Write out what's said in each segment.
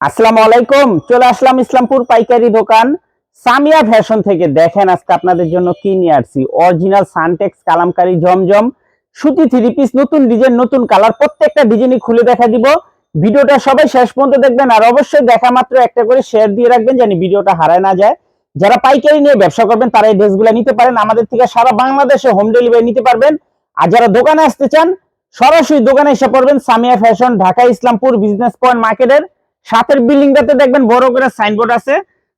আসসালামু আলাইকুম, চলে আসলাম ইসলামপুর পাইকারি দোকান। সামিয়া ফ্যাশন থেকে দেখেন আজকে আপনাদের জন্য কি নিয়ে আসছি। অরিজিনাল সানটেক্স কালামকারী জমজম, সুতি থ্রি পিস নতুন ডিজাইন নতুন কালার প্রত্যেকটা ডিজাইনই খুলে দেখা দিব। ভিডিওটা সবাই শেষ পর্যন্ত দেখবেন আর অবশ্যই দেখা মাত্র একটা করে শেয়ার দিয়ে রাখবেন জানি ভিডিওটা হারায় না যায়। যারা পাইকারি নিয়ে ব্যবসা করবেন, তারা এই ড্রেসগুলো নিতে পারেন। আমাদের থেকে সারা বাংলাদেশে হোম ডেলিভারি নিতে পারবেন। আর যারা দোকানে আসতে চান, সরাসরি দোকানে এসে পড়বেন Samia fashion, Dhaka Islampur business point মার্কেটের সাতের বিল্ডিংটাতে দেখবেন বড় করে সাইনবোর্ড আছে।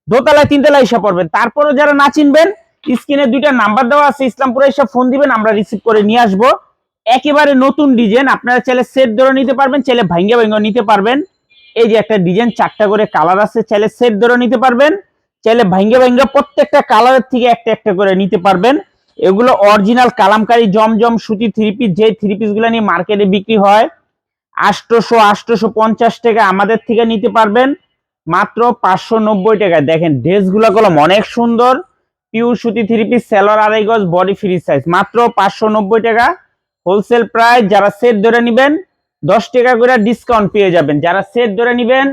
দোতলায়, তিনতলায় এসে পড়বেন তারপরে যারা না চিনবেন স্ক্রিনে দুইটা নাম্বার দেওয়া আছে, ইসলামপুরে এসে ফোন দিবেন, আমরা রিসিভ করে নিয়ে আসব। একেবারে নতুন ডিজাইন আপনারা চাইলে সেট ধরে নিতে পারবেন, চাইলে ভাঙ্গে ভাঙ্গে নিতে পারবেন। এই যে একটা ডিজাইন চারটা করে কালার আছে, চাইলে সেট ধরে নিতে পারবেন, চাইলে ভাঙ্গে ভাঙ্গে প্রত্যেকটা কালারের থেকে একটা একটা করে নিতে পারবেন। এগুলো অরিজিনাল কালামকারী, জমজম, সুতি থ্রি পিস যে থ্রি পিসগুলো নিয়ে মার্কেটে বিক্রি হয় আটশোশো আটশোশো পঞ্চাশ টাকা আমাদের থেকে নিতে পারবেন। মাত্র পাঁচশো নব্বই টাকা দেখেন, ড্রেসগুলো কলম অনেক সুন্দর। পিওর সুতি থ্রি পিস সেলর আড়াই গজ বডি ফ্রি সাইজ মাত্র পাঁচশো নব্বই টাকা। হোলসেল প্রাইস যারা সেট ধরে নেবেন, দশ টাকা করে ডিসকাউন্ট পেয়ে যাবেন। যারা সেট ধরে নেবেন,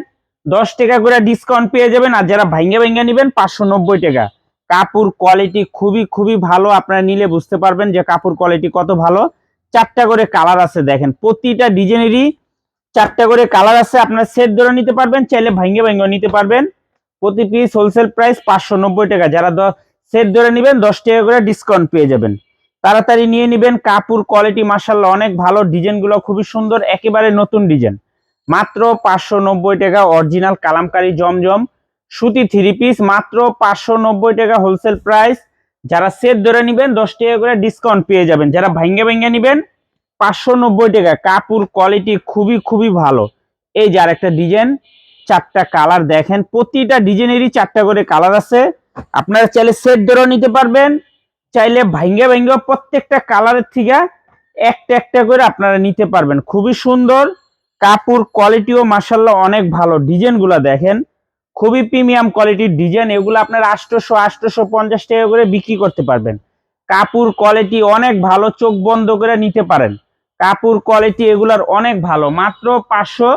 দশ টাকা করে ডিসকাউন্ট পেয়ে যাবেন। আর যারা ভাঙ্গে ভাঙ্গে নেবেন, পাঁচশো নব্বই টাকা। কাপড় কোয়ালিটি খুবই খুবই ভালো। আপনারা নিলে বুঝতে পারবেন যে কাপড় কোয়ালিটি কত ভালো। চারটা করে কালার আছে দেখেন। প্রতিটা ডিজাইনেরই চারটা করে কালার আছে। আপনারা সেট ধরে নিতে পারবেন, চাইলে ভাঙ্গে ভাঙ্গে নিতে পারবেন। প্রতি পিস হোলসেল প্রাইস পাঁচশো নব্বই টাকা। যারা সেট ধরে নেবেন, দশ টাকা করে ডিসকাউন্ট পেয়ে যাবেন। তাড়াতাড়ি নিয়ে নেবেন। কাপড় কোয়ালিটি মার্শাল্লাহ অনেক ভালো। ডিজাইনগুলো খুবই সুন্দর, একেবারে নতুন ডিজাইন। মাত্র পাঁচশো নব্বই টাকা অরিজিনাল কালামকারী, জমজম। সুতি থ্রি পিস মাত্র পাঁচশো নব্বই টাকা হোলসেল প্রাইস যারা সেট ধরে নেবেন, দশ টাকা করে ডিসকাউন্ট পেয়ে যাবেন। যারা ভাঙ্গে ভাঙ্গে নেবেন, পাঁচশো নব্বই টাকা। কাপড় কোয়ালিটি খুবই খুবই ভালো। এই যার একটা ডিজাইন চারটা কালার দেখেন। প্রতিটা ডিজাইনেরই চারটা করে কালার আছে। আপনারা চাইলে সেট ধরেও নিতে পারবেন। চাইলে ভাঙ্গে ভাঙ্গে প্রত্যেকটা কালারের থেকে একটা একটা করে আপনারা নিতে পারবেন। খুবই সুন্দর। কাপড় কোয়ালিটিও মাসাল্লাহ অনেক ভালো। ডিজাইনগুলো দেখেন। খুবই প্রিমিয়াম কোয়ালিটির ডিজাইন এগুলো আপনার আটশোশো আটশোশো পঞ্চাশ টাকা করে বিক্রি করতে পারবেন। কাপড় কোয়ালিটি অনেক ভালো, চোখ বন্ধ করে নিতে পারেন। কাপড় কোয়ালিটি এগুলার অনেক ভালো, মাত্র পাঁচশো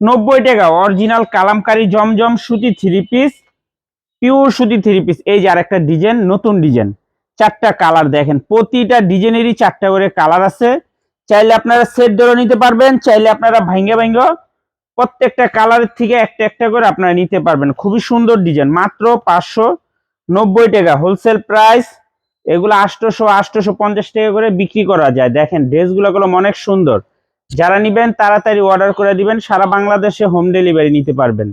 নব্বই টাকা। অরিজিনাল কালামকারী জমজম সুতি থ্রি পিস পিওর সুতি থ্রি পিস এই যে আরেকটা ডিজাইন নতুন ডিজাইন চারটা কালার দেখেন, প্রতিটা ডিজাইনেরই চারটা করে কালার আছে। চাইলে আপনারা সেট ধরে নিতে পারবেন, চাইলে আপনারা ভাঙ্গে ভাঙ্গে প্রত্যেকটা কালারের থেকে একটা একটা করে আপনারা নিতে পারবেন। খুবই সুন্দর ডিজাইন মাত্র পাঁচশো নব্বই টাকা। হোলসেল প্রাইস এগুলো আটশোশো আটশোশো পঞ্চাশ টাকা করে বিক্রি করা যায়। দেখেন, ড্রেসগুলো গুলো অনেক সুন্দর। যারা নিবেন, তাড়াতাড়ি অর্ডার করে দিবেন। সারা বাংলাদেশে হোম ডেলিভারি নিতে পারবেন।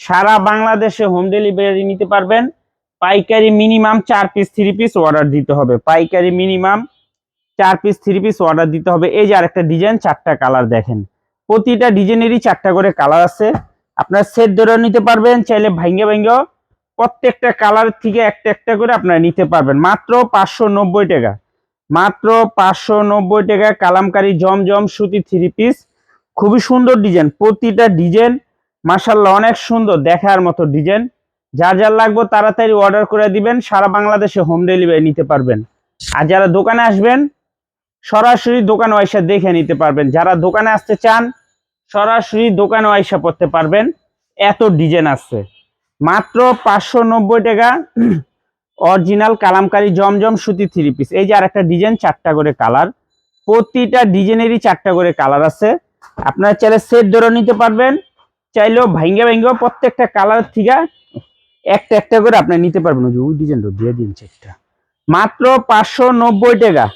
সারা বাংলাদেশে হোম ডেলিভারি নিতে পারবেন। পাইকারি মিনিমাম চার পিস থ্রি পিস অর্ডার দিতে হবে। পাইকারি মিনিমাম চার পিস থ্রি পিস অর্ডার দিতে হবে। এই যে আরেকটা ডিজাইন চারটা কালার দেখেন। প্রতিটা ডিজাইনেরই চারটা করে কালার আছে। আপনার সেট ধরে নিতে পারবেন, চাইলে ভাঙ্গে ভাঙ্গে প্রত্যেকটা কালার থেকে একটা একটা করে আপনারা নিতে পারবেন। মাত্র পাঁচশো নব্বই টাকা। মাত্র পাঁচশো নব্বই টাকা কালামকারী জমজম সুতি থ্রি পিস খুবই সুন্দর ডিজাইন, প্রতিটা ডিজাইন মাসাল্লাহ অনেক সুন্দর দেখার মতো ডিজাইন। যা যার লাগবে তাড়াতাড়ি অর্ডার করে দিবেন, সারা বাংলাদেশে হোম ডেলিভারি নিতে পারবেন। আর যারা দোকানে আসবেন, সরাসরি দোকানে আইসা দেখে নিতে পারবেন। যারা দোকানে আসতে চান সরাসরি দোকানে আইসা পড়তে পারবেন। এত ডিজাইন আছে। মাত্র পাঁচশো নব্বই টাকা। অরিজিনাল কালামকারী জমজম সুতি থ্রি পিস এই যে আর একটা ডিজাইন, চারটা করে কালার। প্রতিটা ডিজাইনেরই চারটা করে কালার আছে। আপনারা চাইলে সেট ধরে নিতে পারবেন। চাইলেও ভাঙ্গে ভাঙ্গে প্রত্যেকটা কালার থেকে একটা একটা করে আপনি নিতে পারবেন। ওই ডিজাইনটা দিয়ে দিন সেটটা মাত্র পাঁচশো নব্বই টাকা।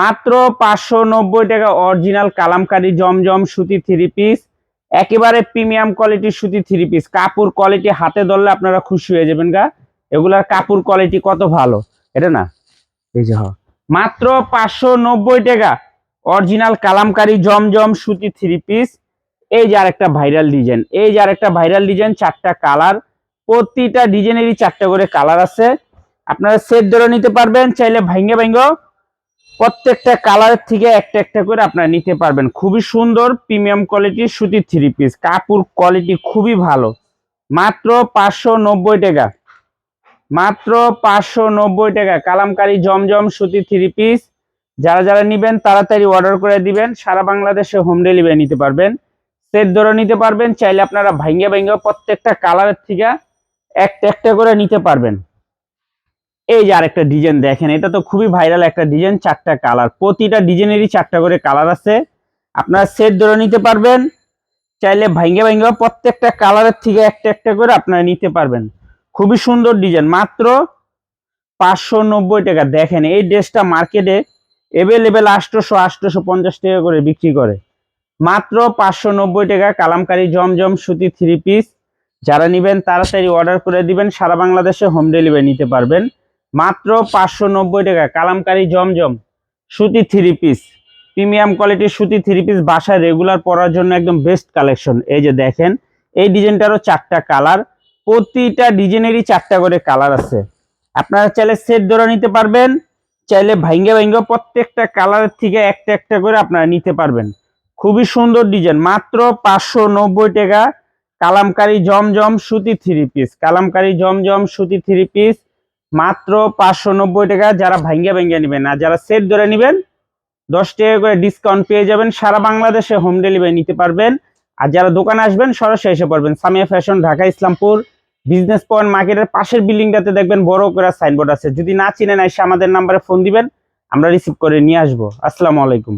মাত্র পাঁচশো নব্বই টাকা অরিজিনাল কালামকারী জমজম সুতি থ্রি পিস একেবারে প্রিমিয়াম কোয়ালিটির সুতি থ্রি পিস কাপড় কোয়ালিটি হাতে ধরলে আপনারা খুশি হয়ে যাবেন গা। এগুলার কাপড় কোয়ালিটি কত ভালো, এটা না? এই যে মাত্র পাঁচশো নব্বই টাকা অরিজিনাল কালামকারী জমজম সুতি থ্রি পিস এই যে আরেকটা ভাইরাল ডিজাইন এই যে আরেকটা ভাইরাল ডিজাইন চারটা কালার প্রতিটা ডিজাইনেরই চারটা করে কালার আছে। আপনারা সেট ধরে নিতে পারবেন, চাইলে ভাঙ্গে ভাঙ্গে প্রত্যেকটা কালারের থেকে একটা একটা করে আপনারা নিতে পারবেন। খুবই সুন্দর প্রিমিয়াম কোয়ালিটির সুতি থ্রি পিস কাপড় কোয়ালিটি খুবই ভালো। মাত্র পাঁচশো নব্বই টাকা। মাত্র পাঁচশো নব্বই টাকা। কালামকারী জমজম সুতি থ্রি পিস যারা যারা নেবেন, তাড়াতাড়ি অর্ডার করে দিবেন। সারা বাংলাদেশে হোম ডেলিভারি নিতে পারবেন। সেট ধরে নিতে পারবেন। চাইলে আপনারা ভাঙ্গে ভাঙ্গে প্রত্যেকটা কালারের থেকে একটা একটা করে নিতে পারবেন। এই যে আরেকটা ডিজাইন দেখেন, এটা তো খুবই ভাইরাল একটা ডিজাইন চারটা কালার প্রতিটা ডিজাইনেরই চারটা করে কালার আছে। আপনারা সেট ধরে নিতে পারবেন, চাইলে ভাঙ্গে ভাঙ্গে প্রত্যেকটা কালারের থেকে একটা একটা করে আপনারা নিতে পারবেন। খুবই সুন্দর ডিজাইন মাত্র পাঁচশো নব্বই টাকা। দেখেন, এই ড্রেসটা মার্কেটে এভেলেবেল আটশোশো আটশোশো পঞ্চাশ টাকা করে বিক্রি করে। মাত্র পাঁচশো নব্বই টাকা, কালামকারি জমজম সুতি থ্রি পিস যারা নেবেন, তাড়াতাড়ি অর্ডার করে দিবেন। সারা বাংলাদেশে হোম ডেলিভারি নিতে পারবেন। মাত্র পাঁচশো নব্বই টাকা। কালামকারি জমজম, সুতি থ্রি পিস প্রিমিয়াম কোয়ালিটির সুতি থ্রি পিস বাসায় রেগুলার পরার জন্য একদম বেস্ট কালেকশন এই যে দেখেন, এই ডিজাইনটারও চারটা কালার প্রতিটা ডিজাইনেরই চারটা করে কালার আছে। আপনারা চাইলে সেট ধরে নিতে পারবেন, চাইলে ভাঙ্গে ভাঙ্গে প্রত্যেকটা কালারের থেকে একটা একটা করে আপনারা নিতে পারবেন। খুবই সুন্দর ডিজাইন, মাত্র পাঁচশো নব্বই টাকা। কালামকারি জমজম সুতি থ্রি পিস কালামকারি জমজম সুতি থ্রি পিস মাত্র পাঁচশো নব্বই টাকা যারা ভাঙ্গে ভাঙ্গে নেবেন আর যারা সেট ধরে নেবেন, দশ টাকা করে ডিসকাউন্ট পেয়ে যাবেন, সারা বাংলাদেশে হোম ডেলিভারি নিতে পারবেন। আর যারা দোকানে আসবেন, সরাসরি এসে পড়বেন। Samia fashion Dhaka, Islampur business point মার্কেটের পাশের বিল্ডিংটাতে দেখবেন বড় করে সাইনবোর্ড আছে। যদি না চিনেন, এসে আমাদের নাম্বারে ফোন দিবেন, আমরা রিসিভ করে নিয়ে আসব। আসসালামু আলাইকুম।